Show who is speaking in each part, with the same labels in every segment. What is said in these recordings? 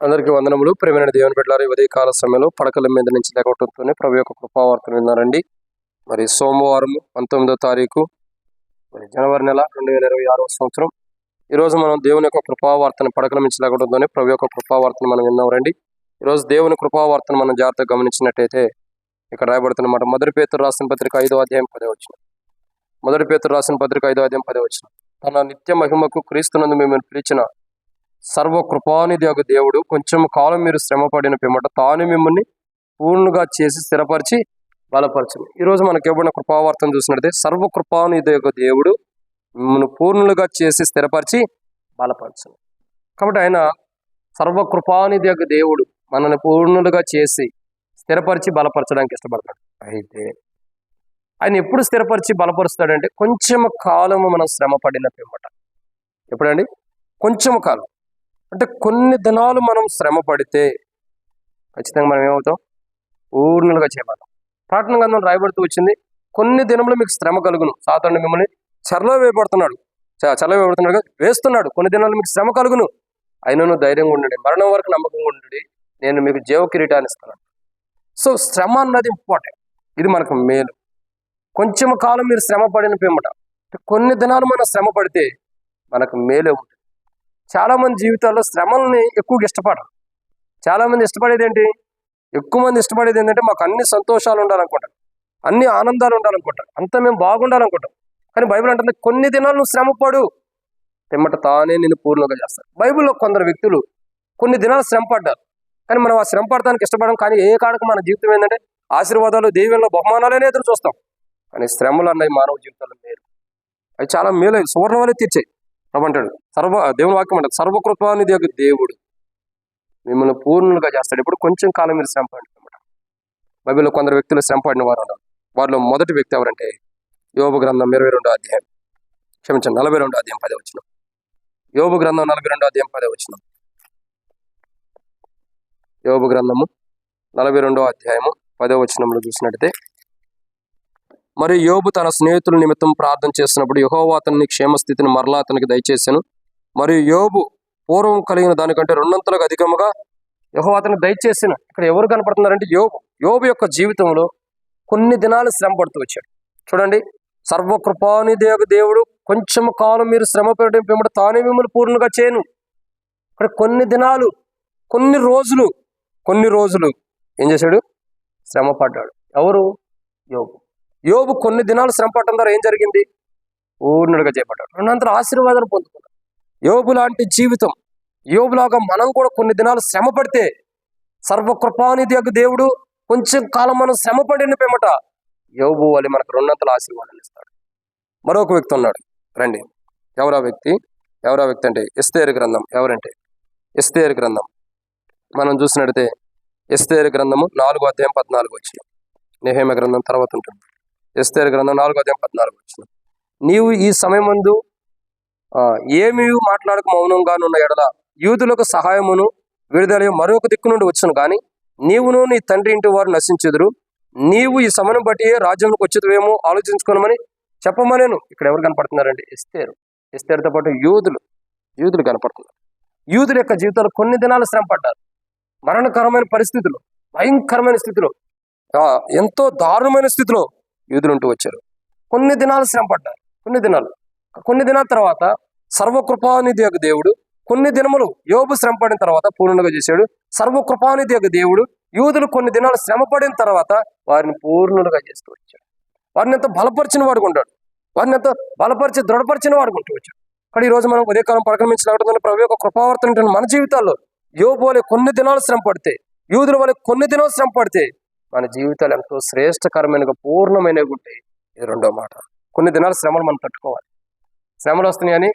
Speaker 1: అందరికీ వందనములు. ప్రేమైన దేవుని పెట్టారు ఈ ఉదయకాల సమయంలో పడకల మీద నుంచి లేకపోవడంతోనే ప్రభు యొక్క కృపావార్తను విన్నారండి. మరి సోమవారం పంతొమ్మిదో తారీఖు మరి జనవరి నెల రెండు వేల ఇరవై ఆరవ సంవత్సరం. ఈరోజు మనం దేవుని యొక్క కృపావార్తను పడకల నుంచి లేకపోవడంతోనే ప్రభు యొక్క కృపావార్తను మనం విన్నామండి. ఈరోజు దేవుని కృపావార్తను మనం జాగ్రత్తగా గమనించినట్టయితే ఇక్కడ రాయబడుతున్నమాట మొదటి పేతురు రాసిన పత్రిక ఐదో అధ్యాయం పదే వచ్చిన మొదటి పేతురు రాసిన పత్రిక ఐదో అధ్యాయం పదే వచ్చిన తన నిత్య మహిమకు క్రీస్తునందు మిమ్మల్ని పిలిచిన సర్వ కృపానిధి దేవుడు కొంచెం కాలం మీరు శ్రమ పడిన పిమ్మట తాను మిమ్మల్ని పూర్ణంగా చేసి స్థిరపరిచి బలపరచను. ఈరోజు మనకి ఇవ్వబడిన కృపావార్తను చూసినట్లయితే సర్వ కృపానిధి దేవుడు మిమ్మల్ని పూర్ణులుగా చేసి స్థిరపరిచి బలపరచను. కాబట్టి ఆయన సర్వ కృపానిధి దేవుడు మనల్ని పూర్ణులుగా చేసి స్థిరపరిచి బలపరచడానికి ఇష్టపడతాడు. అయితే ఆయన ఎప్పుడు స్థిరపరిచి బలపరుస్తాడంటే కొంచెం కాలము మనం శ్రమ పడిన పిమ్మట. ఎప్పుడండి? కొంచెం కాలం. అంటే కొన్ని దినాలు మనం శ్రమ పడితే ఖచ్చితంగా మనం ఏమవుతాం? పూర్ణులుగా చేయబడతాం. ప్రార్థన గంధం రాయబడుతూ వచ్చింది కొన్ని దినములు మీకు శ్రమ కలుగును. సాధారణ మిమ్మల్ని చెరలో వేయబడుతున్నాడు. చ- చెరలో వేయబడుతున్నాడు వేస్తున్నాడు. కొన్ని దినాలు మీకు శ్రమ కలుగును. అయినను ధైర్యంగా ఉండండి. మరణం వరకు నమ్మకంగా ఉండండి. నేను మీకు జీవ కిరీటాన్ని ఇస్తాను. సో శ్రమ అన్నది ఇంపార్టెంట్. ఇది మనకు మేలు. కొంచెం కాలం మీరు శ్రమ పడిన పిమ్మట కొన్ని దినాలు మనం శ్రమ పడితే మనకు మేలే ఉంటుంది. చాలా మంది జీవితాల్లో శ్రమల్ని ఎక్కువగా ఇష్టపడరు. చాలామంది ఇష్టపడేది ఏంటి? ఎక్కువ మంది ఇష్టపడేది ఏంటంటే మాకు అన్ని సంతోషాలు ఉండాలనుకుంటారు. అన్ని ఆనందాలు ఉండాలనుకుంటారు. అంతా మేము బాగుండాలనుకుంటాం. కానీ బైబిల్ అంటుంది కొన్ని దినాలు నువ్వు శ్రమ పడు పిమ్మట తానే నేను పూర్ణంగా చేస్తాను బైబిల్లో కొందరు వ్యక్తులు కొన్ని దినాలు శ్రమ పడ్డారు కానీ మనం ఆ శ్రమ పడటానికి ఇష్టపడడం కానీ ఏ కాడకు మన జీవితం ఏంటంటే ఆశీర్వాదాలు దేవుళ్ళ బహుమానాలనే ఎదురు చూస్తాం. కానీ శ్రమలు అన్నవి మానవ జీవితంలో మేలు. అవి చాలా మేలు సువర్ణ వలె తీర్చాయి. అంటాడు సర్వ దేవుని వాక్యం అంటాడు సర్వకృత్వాన్ని దేవుడు మిమ్మల్ని పూర్ణులుగా చేస్తాడు. ఇప్పుడు కొంచెం కాలం మీరు శ్రమ పడండి బైబిల్లో కొందరు వ్యక్తులు శ్రమ పడిన వారు ఉన్నారు వారిలో మొదటి వ్యక్తి ఎవరంటే యోగ గ్రంథం ఇరవై రెండో అధ్యాయం. క్షమించండి నలభై రెండో అధ్యాయం పదే వచ్చిన యోబు గ్రంథం నలభై రెండో అధ్యాయం పదే వచ్చిన యోబు గ్రంథము నలభై రెండో అధ్యాయము పదో వచనంలో చూసినట్టయితే మరి యోబు తన స్నేహితుల నిమిత్తం ప్రార్థన చేసినప్పుడు యహోవా అతని క్షేమస్థితిని మరలా అతనికి దయచేశాను. మరియు యోబు పూర్వం కలిగిన దానికంటే రెండంతలకు అధికముగా యహో అతనికి దయచేసిన ఇక్కడ ఎవరు కనపడుతున్నారంటే యోబు. యోబు యొక్క జీవితంలో కొన్ని దినాలు శ్రమ పడుతూ వచ్చాడు. చూడండి సర్వకృపాని దేవ దేవుడు కొంచెం కాలం మీరు శ్రమ పెట్టడం పిమ్మట తానే మిమ్మల్ని పూర్ణంగా చేయను. ఇక్కడ కొన్ని దినాలు కొన్ని రోజులు కొన్ని రోజులు ఏం చేశాడు? శ్రమ పడ్డాడు. ఎవరు? యోగు యోబు కొన్ని దినాలు శ్రమ పడటం ద్వారా ఏం జరిగింది? పూర్ణుడిగా చేపట్టాడు. రెండంతరం ఆశీర్వాదాలు పొందుకున్నాడు. యోబు లాంటి జీవితం యోబులాగా మనం కూడా కొన్ని దినాలు శ్రమ పడితే సర్వకృపానిధి యొక్క దేవుడు కొంచెం కాలం మనం శ్రమ పడిన పిమ్మట యోబు వాళ్ళు మనకు రెండంతల ఆశీర్వాదాలు ఇస్తాడు. మరొక వ్యక్తి ఉన్నాడు. రండి. ఎవరా వ్యక్తి? ఎవరా వ్యక్తి అంటే ఎస్తేరు గ్రంథం. ఎవరంటే? ఎస్తేరు గ్రంథం. మనం చూసినట్టయితే ఎస్తేరు గ్రంథము నాలుగో అధ్యాయం పద్నాలుగు వచ్చి నేహేమ గ్రంథం తర్వాత ఉంటుంది. ఎస్తేరు గ్రంథం నాలుగో అధ్యాయం పద్నాలుగు వచ్చిన నీవు ఈ సమయం ముందు ఏమీ మాట్లాడక మౌనంగా ఉన్న ఎడల యూదులకు సహాయమును విడుదల మరొక దిక్కు నుండి వచ్చును కానీ నీవును నీ తండ్రి ఇంటి వారు నశించెదురు. నీవు ఈ సమయం బట్టి రాజ్యంలోకి వచ్చేదేమో ఆలోచించుకోనమని చెప్పమనేను. ఇక్కడ ఎవరు కనపడుతున్నారండి? ఎస్తేరు. ఎస్తేరుతో పాటు యూదులు. యూదులు కనపడుతున్నారు. యూదుల యొక్క జీవితాలు కొన్ని దినాలు శ్రమ పడ్డారు. మరణకరమైన పరిస్థితులు భయంకరమైన స్థితిలో ఎంతో దారుణమైన స్థితిలో యూదులు ఉంటూ వచ్చారు. కొన్ని దినాలు శ్రమ పడ్డారు కొన్ని దినాలు. కొన్ని దినాల తర్వాత సర్వకృపానిధి యొక్క దేవుడు కొన్ని దినములు యోబు శ్రమ పడిన తర్వాత పూర్ణంగా చేశాడు. సర్వకృపానిధి యొక్క దేవుడు యూదులు కొన్ని దినాలు శ్రమ పడిన తర్వాత వారిని పూర్ణులుగా చేస్తూ వచ్చాడు. వారిని ఎంతో బలపరిచిన వాడుకుంటాడు వారిని ఎంతో బలపరిచి దృఢపరిచిన వాడుకుంటూ వచ్చాడు. కానీ ఈ రోజు మనం ఉదయకాలం పడకమించలేకపోతున్న ప్రభు యొక్క కృపావర్తన మన జీవితాల్లో యోబు వలె కొన్ని దినాలు శ్రమ పడితే యూదుల వలె కొన్ని దినాలు శ్రమ పడితే మన జీవితాలు ఎంతో శ్రేష్టకరమైన పూర్ణమైనవి ఉంటాయి ఇది రెండో మాట. కొన్ని దినాలు శ్రమలు మనం తట్టుకోవాలి. శ్రమలు వస్తున్నాయని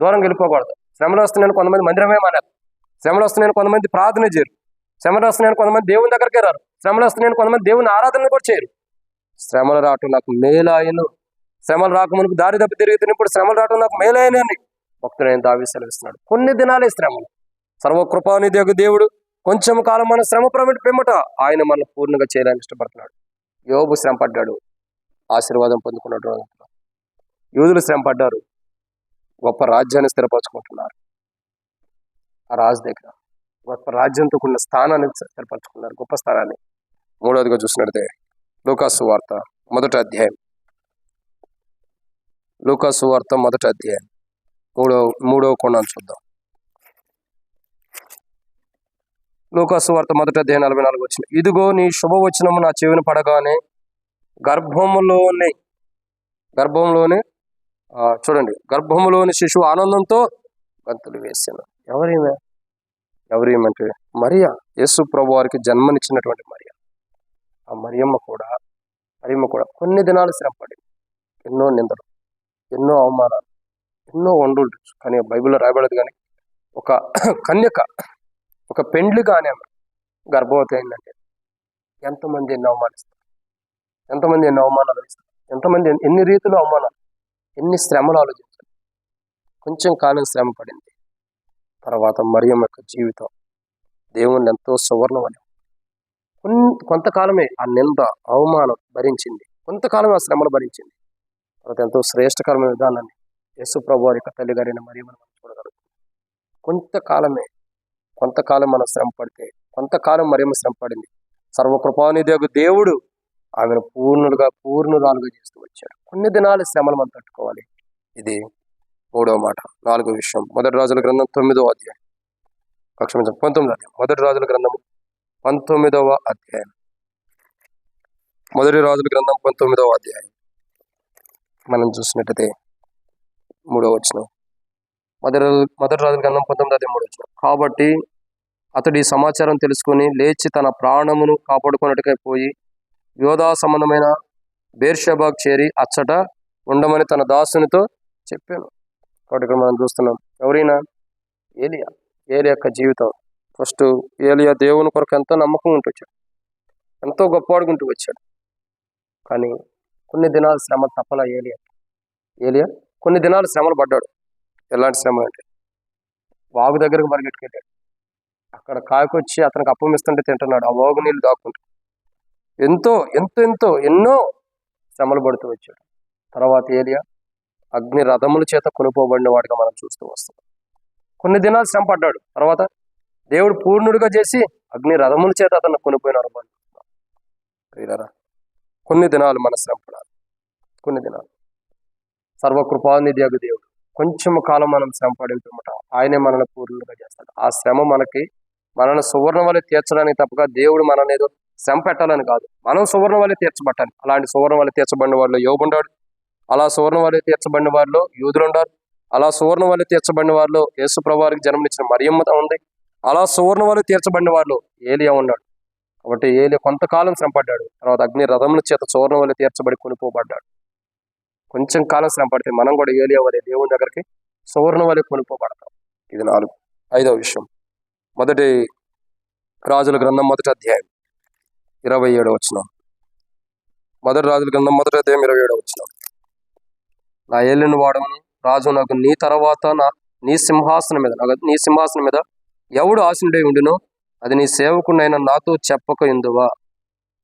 Speaker 1: దూరం వెళ్ళిపోకూడదు. శ్రమలు వస్తున్నాయని కొంతమంది మందిరమే మానారు శ్రమలు వస్తున్నాయని కొంతమంది ప్రార్థన చేయరు. శ్రమలు వస్తున్నాయని కొంతమంది దేవుని దగ్గరికి రారు. శ్రమలు వస్తున్నాయని కొంతమంది దేవుని ఆరాధన కూడా చేయరు. శ్రమలు రావటం నాకు మేలాయను శ్రమలు రాకమునకు దారి తప్పి తిరుగుతున్నప్పుడు శ్రమలు రావటం నాకు మేలైన భక్తుడు ఆయన దావి సెలవిస్తున్నాడు. కొన్ని దినాలే శ్రమలు. సర్వకృపానిధి దేవుడు కొంచెం కాలం మన శ్రమ ప్రమిట. ఆయన మన పూర్ణంగా చేయాలని ఇష్టపడుతున్నాడు. యోబు శ్రమ పడ్డాడు ఆశీర్వాదం పొందుకున్నాడు యూదులు శ్రమ పడ్డారు గొప్ప రాజ్యాన్ని స్థిరపరచుకుంటున్నారు. ఆ రాజు దగ్గర గొప్ప రాజ్యంతో కూడిన స్థానాన్ని స్థిరపరచుకున్నారు. గొప్ప స్థానాన్ని. మూడవదిగా చూసినట్టే లూకాసు వార్త మొదటి అధ్యాయం. లూకాసు వార్త మొదటి అధ్యాయం. మూడో మూడవ కోణాన్ని చూద్దాం. లూకాసు వార్త మొదటి అధ్యాయం నలభై నాలుగు వచ్చిన ఇదిగో నీ శుభవచనము నా చెవిని పడగానే గర్భములోని గర్భంలోనే చూడండి. గర్భములోని శిశువు ఆనందంతో గంతులు వేసాను ఎవరేమే? ఎవరేమంటే? మరియా. యేసు ప్రభు వారికి జన్మనిచ్చినటువంటి మరియా. ఆ మరియమ్మ కూడా మరియమ్మ కూడా కొన్ని దినాలు శ్రమపడింది. ఎన్నో నిందలు ఎన్నో అవమానాలు ఎన్నో వండులు కానీ బైబిల్లో రాయబడదు కానీ ఒక కన్యక ఒక పెండ్లి కానీ గర్భవతి అయిందంటే ఎంతమంది ఎన్ని అవమానిస్తారు? ఎంతమంది ఎన్ని అవమానాలు ఇస్తారు ఎంతమంది ఎన్ని- రీతిలో అవమానాలు? ఎన్ని శ్రమలు ఆలోచించారు? కొంచెం కాలం శ్రమ పడింది. తర్వాత మరియం యొక్క జీవితం దేవుణ్ణి ఎంతో సువర్ణమని. కొంతకాలమే ఆ నింద అవమానం భరించింది. కొంతకాలమే ఆ శ్రమలు భరించింది. తర్వాత ఎంతో శ్రేష్టకరమైన విధానాన్ని యేసు ప్రభు వారి యొక్క తల్లి గారిన మనం చూడగలుగుతాం. కొంతకాలమే కొంతకాలం మనం శ్రమ పడితే కొంతకాలం మరేమో శ్రమ పడింది. సర్వకృపానిదేగు దేవుడు ఆమెను పూర్ణులుగా పూర్ణురాలుగా చేస్తూ వచ్చాడు. కొన్ని దినాలు శ్రమలు మనం తట్టుకోవాలి. ఇది మూడవ మాట నాలుగో విషయం. మొదటి రాజుల గ్రంథం తొమ్మిదవ అధ్యాయం. క్షమించండి పంతొమ్మిదో అధ్యాయం. మొదటి రాజుల గ్రంథం పంతొమ్మిదవ అధ్యాయం. మొదటి రాజుల గ్రంథం పంతొమ్మిదవ అధ్యాయం. మనం చూసినట్టయితే మూడవ వచ్చిన మొదటి మొదటి రాజుల గ్రంథం పంతొమ్మిది అధ్యాయం మూడవ వచ్చిన కాబట్టి అతడు ఈ సమాచారం తెలుసుకొని లేచి తన ప్రాణమును కాపాడుకున్నట్టుకై పోయి యోధా సంబంధమైన బేర్షబాగ్ చేరి అచ్చట ఉండమని తన దాసునితో చెప్పాను. కాబట్టి ఇక్కడ మనం చూస్తున్నాం ఎవరైనా ఏలియా ఏలియా యొక్క జీవితం. ఫస్ట్ ఏలియా దేవుని కొరకు ఎంతో నమ్మకం ఉంటూ వచ్చాడు. ఎంతో గొప్పవాడుకుంటూ వచ్చాడు. కానీ కొన్ని దినాలు శ్రమ తప్పల ఏలియా. ఏలియా కొన్ని దినాలు శ్రమలు పడ్డాడు. ఎలాంటి శ్రమ అంటే వాగు దగ్గరకు పరిగెట్టుకెళ్ళాడు. అక్కడ కాకొచ్చి అతనికి అప్పం ఇస్తుంటే తింటున్నాడు. ఆ వాగు నీళ్ళు దాక్కుంటూ ఎంతో ఎంతో ఎంతో ఎన్నో శ్రమలు పడుతూ వచ్చాడు. తర్వాత ఏలియా అగ్ని రథముల చేత కొనుకోబడిన వాడిగా మనం చూస్తూ వస్తాం. కొన్ని దినాలు శ్రమ పడ్డాడు. తర్వాత దేవుడు పూర్ణుడిగా చేసి అగ్ని రథముల చేత అతను కొనిపోయినారు మనం కొన్ని దినాలు మన శ్రమ పడాలి. కొన్ని దినాలు. సర్వకృపానిధి అగు దేవుడు కొంచెం కాలం మనం శ్రమ పడిన ఆయనే మనల్ని పూర్ణులుగా చేస్తాడు. ఆ శ్రమ మనకి మనల్ని సువర్ణ తీర్చడానికి తప్పక దేవుడు మనల్ని ఏదో శ్రమ పెట్టాలని కాదు. మనం సువర్ణ తీర్చబట్టాలి. అలాంటి సువర్ణ వలె తీర్చబడిన వాళ్ళు యోగు ఉన్నాడు. అలా సువర్ణ తీర్చబడిన వారిలో యూదులు ఉన్నారు. అలా సువర్ణ తీర్చబడిన వారిలో యేసు ప్రభువారికి జన్మనిచ్చిన మరియమ్మ ఉంది. అలా సువర్ణ తీర్చబడిన వాళ్ళు ఏలియా ఉన్నాడు. కాబట్టి ఏలియా కొంతకాలం శ్రమపడ్డాడు. తర్వాత అగ్ని రథముల చేత సువర్ణ తీర్చబడి కొనుక్కోబడ్డాడు కొంచెం కాలం శ్రమ పడితే మనం కూడా ఏలియా వలె దేవుని దగ్గరికి సువర్ణ వలె కొనుక్కోబడతాం ఇది నాలుగు. ఐదవ విషయం. మొదటి రాజుల గ్రంథం మొదటి అధ్యాయం ఇరవై ఏడు వచ్చిన మొదటి రాజుల గ్రంథం మొదటి అధ్యాయం ఇరవై ఏడు వచ్చిన నా ఏలిని వాడమని రాజు నాకు నీ తర్వాత నా నీ సింహాసనం మీద నాకు నీ సింహాసనం మీద ఎవడు ఆశనుడై ఉండునో అది నీ సేవకునైన నాతో చెప్పక ఎందువా?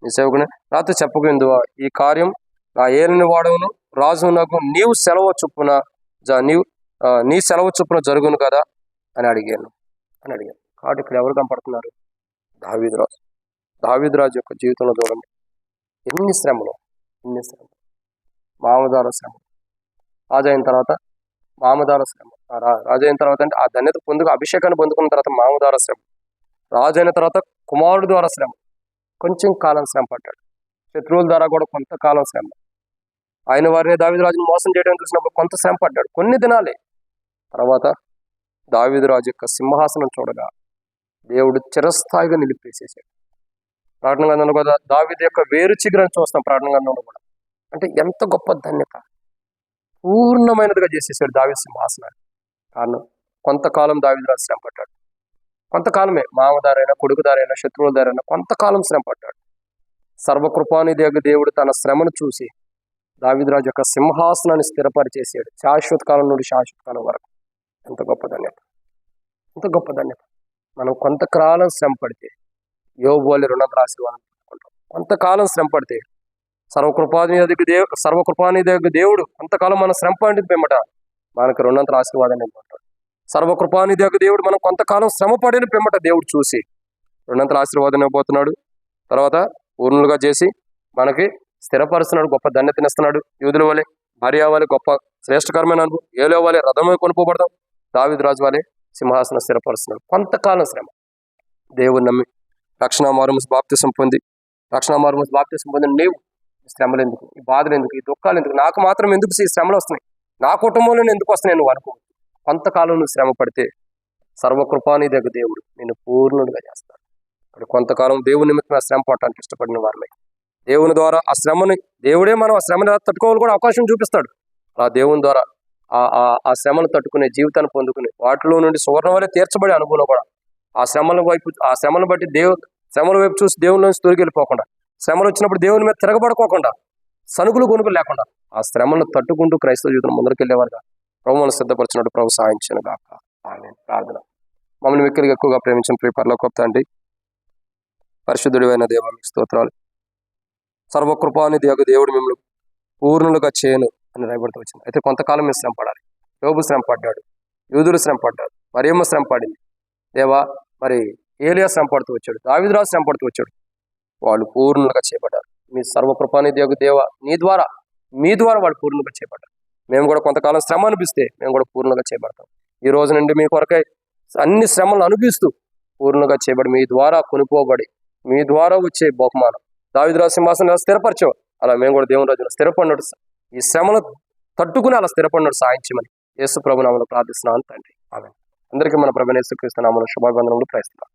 Speaker 1: నీ సేవకుని నాతో చెప్పక ఎందువా? ఈ కార్యం నా ఏలిని వాడవును రాజు నాకు నీవు సెలవు చొప్పున జ- నీవు నీ సెలవు చొప్పున జరుగును కదా? అని అడిగాను. అని అడిగాను. కాబట్టి ఇక్కడ ఎవరు కనపడుతున్నారు? దావీదు రాజు. యొక్క జీవితంలో చూడండి. ఎన్ని శ్రమలు ఎన్ని శ్రమలు. మామదార శ్రమ. రాజు అయిన తర్వాత మామదార శ్రమ. రాజైన రా- రాజు అయిన తర్వాత అంటే ఆ ధన్యత పొందుకు అభిషేకాన్ని పొందుకున్న తర్వాత మామదార శ్రమ. రాజైన తర్వాత కుమారుడు ద్వారా శ్రమ. కొంచెం కాలం శ్రమ పడ్డాడు. శత్రువుల ద్వారా కూడా కొంతకాలం శ్రమ. ఆయన వారిని దావిదరాజును మోసం చేయడం చూసినప్పుడు కొంత శ్రమ పడ్డాడు. కొన్ని దినాలే. తర్వాత దావిదరాజు యొక్క సింహాసనం చూడగా దేవుడు చిరస్థాయిగా నిలిపేసేసాడు ప్రార్థన గంధంలో కూడా దావిది యొక్క వేరు చిగురని చూస్తాం ప్రార్థన గంధంలో కూడా. అంటే ఎంత గొప్ప ధన్యత. పూర్ణమైనదిగా చేసేసాడు దావిది సింహాసనాన్ని. కారణం కొంతకాలం దావిదరాజు శ్రమ పడ్డాడు కొంతకాలమే మామదారైనా కొడుకుదారైనా శత్రువుల దారైనా కొంతకాలం శ్రమ పడ్డాడు సర్వకృపాని యొక్క దేవుడు తన శ్రమను చూసి దావిద్రాజు యొక్క సింహాసనాన్ని స్థిరపరిచేసాడు. శాశ్వత కాలం నుండి శాశ్వత కాలం వరకు. ఎంత గొప్ప ధన్యత. ఎంత గొప్ప ధన్యత. మనం కొంతకాలం శ్రమ పడితే యోగోలి రుణం ఆశీర్వాదం పొందుకుంటాం కొంతకాలం శ్రమ పడితే సర్వకృపానిధికి దేవు సర్వకృపాని దగ్గర దేవుడు కొంతకాలం మనం శ్రమ పడిన మనకు రుణంత ఆశీర్వాదాన్ని ఇవ్వమంటాడు. సర్వకృపాని దగ్గర దేవుడు మనం కొంతకాలం శ్రమ పడిన పిమ్మట దేవుడు చూసి రుణంత ఆశీర్వాదం ఇవ్వబోతున్నాడు. తర్వాత పూర్ణులుగా చేసి మనకి స్థిరపరుస్తున్నాడు గొప్ప ధన్యతనిస్తున్నాడు యూదుల వలె భార్య వలె గొప్ప శ్రేష్టకరమైన అనుభవం ఏలో వలె రథమే కొనుక్కోబడతాం దావిద్రాజు వలె సింహాసనం స్థిరపరుస్తున్నాడు కొంతకాలం శ్రమ. దేవుని నమ్మి రక్షణ మార్మస్ బాప్తిసం పొంది రక్షణ మార్మస్ బాప్తిసం పొందిన నీవు శ్రమలు ఎందుకు? ఈ బాధలు ఎందుకు? ఈ దుఃఖాలు ఎందుకు? నాకు మాత్రం ఎందుకు ఈ శ్రమలు వస్తున్నాయి? నా కుటుంబంలో ఎందుకు వస్తున్నాయి నువ్వు అనుకో కొంతకాలం నువ్వు శ్రమ పడితే సర్వకృపానిదగ దేవుడు నేను పూర్ణుడిగా చేస్తాను ఇక్కడ కొంతకాలం దేవుని నిమిత్తం ఆ శ్రమ పడటానికి ఇష్టపడిన వారమే. దేవుని ద్వారా ఆ శ్రమని దేవుడే మనం ఆ శ్రమని తట్టుకోవాలి కూడా అవకాశం చూపిస్తాడు. ఆ దేవుని ద్వారా ఆ ఆ శ్రమను తట్టుకునే జీవితాన్ని పొందుకుని వాటిలో నుండి సువర్ణ వలె తీర్చబడే అనుభవం కూడా. ఆ శ్రమల వైపు ఆ శ్రమను బట్టి దేవు శ్రమల వైపు చూసి దేవుని నుంచి వెళ్ళిపోకుండా శ్రమలు వచ్చినప్పుడు దేవుని మీద తిరగబడుకోకుండా సనుగులు కొనుకులు లేకుండా ఆ శ్రమను తట్టుకుంటూ క్రైస్తవ జీవితం ముందరికి వెళ్ళేవారుగా. ప్రభువును సిద్ధపరిచినట్టు ప్రభు సాయించను గాక. ఆమె ప్రార్థన. మమ్మల్ని మిక్కలిగా ఎక్కువగా ప్రేమించిన ప్రియ పరలోక అండి పరిశుద్ధుడివైన దేవానికి స్తోత్రాలు. సర్వకృపాని దేవ దేవుడు మిమ్మల్ని పూర్ణులుగా చేయను. అని రాయబడుతూ వచ్చింది. అయితే కొంతకాలం మీరు శ్రమ పడాలి యోబు శ్రమ పడ్డాడు యూదులు శ్రమ పడ్డాడు మరియమ్మ శ్రమ పడింది దేవా మరి ఏలియా శ్రమ పడుతూ వచ్చాడు. దావిద్రాజు శ్రమ పడుతూ వచ్చాడు. వాళ్ళు పూర్ణులుగా చేపడ్డారు మీ సర్వకృపాని దేవు దేవ నీ ద్వారా మీ ద్వారా వాళ్ళు పూర్ణులుగా చేపడ్డారు మేము కూడా కొంతకాలం శ్రమ అనిపిస్తే మేము కూడా పూర్ణంగా చేపడతాం. ఈ రోజు నుండి మీ కొరకై అన్ని శ్రమలు అనిపిస్తూ పూర్ణంగా చేయబడి మీ ద్వారా కొనుక్కోబడి మీ ద్వారా వచ్చే బహుమానం. దావిద్రాజు సింహాసనం ఎలా స్థిరపరచావు. అలా మేము కూడా దేవుని రోజున స్థిరపడినట్టు ఈ శ్రమను తట్టుకుని అలా స్థిరపడినట్టు సాధించమని యేసు ప్రభు నామను ప్రార్థిస్తున్నాను తండ్రి. ఆమె అందరికీ మన ప్రభు యేసుక్రీస్తు నామను శుభాభివందనములు. ప్రయత్నిస్తున్నాం